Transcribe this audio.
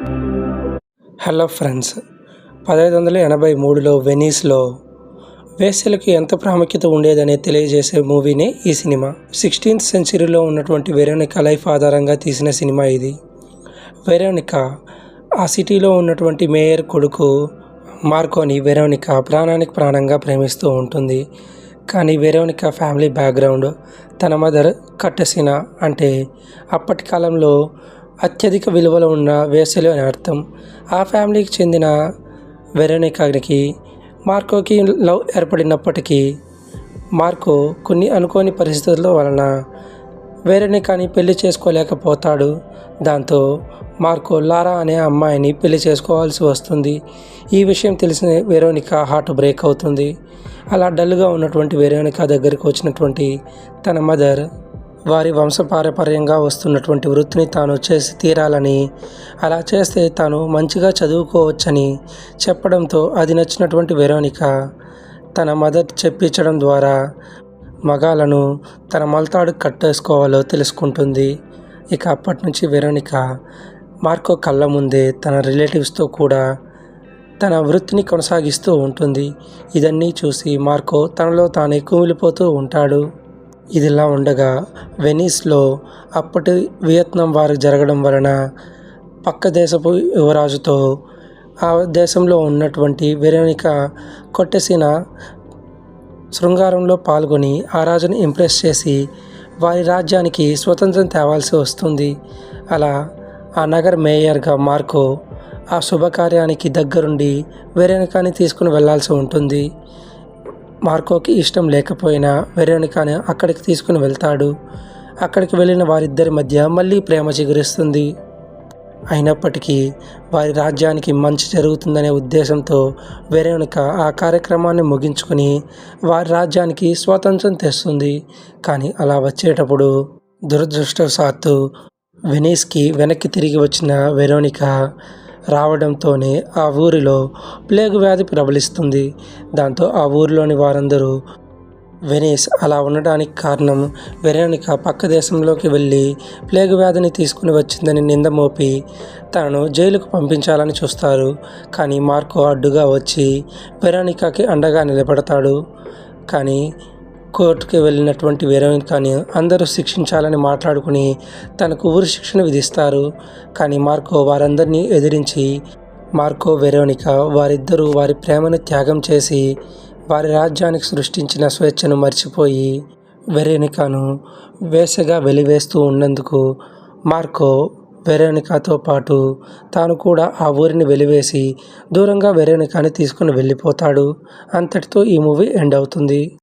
Hello friends పదహైదు వందల ఎనభై మూడులో వెనీస్లో వేశ్యలకు ఎంత ప్రాముఖ్యత ఉండేదని తెలియజేసే మూవీనే ఈ సినిమా. సిక్స్టీన్త్ సెంచరీలో ఉన్నటువంటి వెరోనికా లైఫ్ ఆధారంగా తీసిన సినిమా ఇది. వెరోనికా ఆ సిటీలో ఉన్నటువంటి మేయర్ కొడుకు మార్కోని వెరోనికా ప్రాణానికి ప్రాణంగా ప్రేమిస్తూ ఉంటుంది. కానీ వెరోనికా ఫ్యామిలీ బ్యాక్గ్రౌండ్ తన మదర్ కట్టసిన అంటే అప్పటి కాలంలో అత్యధిక విలువలు ఉన్న వేసలు అని అర్థం. ఆ ఫ్యామిలీకి చెందిన వెరోనికాకి మార్కోకి లవ్ ఏర్పడినప్పటికీ మార్కో కొన్ని అనుకోని పరిస్థితుల వలన వెరోనికాని పెళ్ళి చేసుకోలేకపోతాడు. దాంతో మార్కో లారా అనే అమ్మాయిని పెళ్ళి చేసుకోవాల్సి వస్తుంది. ఈ విషయం తెలిసిన వెరోనిక హార్ట్ బ్రేక్ అవుతుంది. అలా డల్గా ఉన్నటువంటి వెరోనిక దగ్గరికి వచ్చినటువంటి తన మదర్ వారి వంశపారపర్యంగా వస్తున్నటువంటి వృత్తిని తాను చేసి తీరాలని అలా చేస్తే తాను మంచిగా చదువుకోవచ్చని చెప్పడంతో అది నచ్చినటువంటి వెరోనిక తన మదర్ చెప్పించడం ద్వారా మగాలను తన మలతాడు కట్టేసుకోవాలో తెలుసుకుంటుంది. ఇక అప్పటి నుంచి వెరోనిక మార్కో కళ్ళ ముందే తన రిలేటివ్స్తో కూడా తన వృత్తిని కొనసాగిస్తూ ఉంటుంది. ఇదన్నీ చూసి మార్కో తనలో తానే కుమిలిపోతూ ఉంటాడు. ఇదిలా ఉండగా వెనీస్లో అప్పటి వియత్నాం వారు జరగడం వలన పక్క దేశపు యువరాజుతో ఆ దేశంలో ఉన్నటువంటి వెరోనిక కొట్టేసిన శృంగారంలో పాల్గొని ఆ రాజుని ఇంప్రెస్ చేసి వారి రాజ్యానికి స్వతంత్రం తేవాల్సి వస్తుంది. అలా ఆ నగర మేయర్గా మార్కో ఆ శుభకార్యానికి దగ్గరుండి వెరోనికాని తీసుకుని వెళ్ళాల్సి ఉంటుంది. మార్కోకి ఇష్టం లేకపోయినా వెరోనికాని అక్కడికి తీసుకుని వెళ్తాడు. అక్కడికి వెళ్ళిన వారిద్దరి మధ్య మళ్ళీ ప్రేమ చిగురిస్తుంది. అయినప్పటికీ వారి రాజ్యానికి మంచి జరుగుతుందనే ఉద్దేశంతో వెరోనిక ఆ కార్యక్రమాన్ని ముగించుకుని వారి రాజ్యానికి స్వాతంత్రం తెస్తుంది. కానీ అలా వచ్చేటప్పుడు దురదృష్టవశాత్తు వెనీస్కి వెనక్కి తిరిగి వచ్చిన వెరోనిక రావడంతోనే ఆ ఊరిలో ప్లేగ్ వ్యాధి ప్రబలిస్తుంది. దాంతో ఆ ఊరిలోని వారందరూ వెనీస్ అలా ఉండడానికి కారణం వెరానిక పక్క దేశంలోకి వెళ్ళి ప్లేగు వ్యాధిని తీసుకుని వచ్చిందని నింద మోపి తనను జైలుకు పంపించాలని చూస్తారు. కానీ మార్కో అడ్డుగా వచ్చి వెరానికాకి అండగా నిలబడతాడు. కానీ కోర్టుకి వెళ్ళినటువంటి వెరోనికాని అందరూ శిక్షించాలని మాట్లాడుకుని తనకు ఊరి శిక్షణ విధిస్తారు. కానీ మార్కో వారందరినీ ఎదిరించి మార్కో వెరోనిక వారిద్దరూ వారి ప్రేమను త్యాగం చేసి వారి రాజ్యానికి సృష్టించిన స్వేచ్ఛను మర్చిపోయి వెరోనికాను వేసగా వెలివేస్తూ ఉన్నందుకు మార్కో వెరోనికాతో పాటు తాను కూడా ఆ ఊరిని వెలివేసి దూరంగా వెరోనికాని తీసుకుని వెళ్ళిపోతాడు. అంతటితో ఈ మూవీ ఎండ్ అవుతుంది.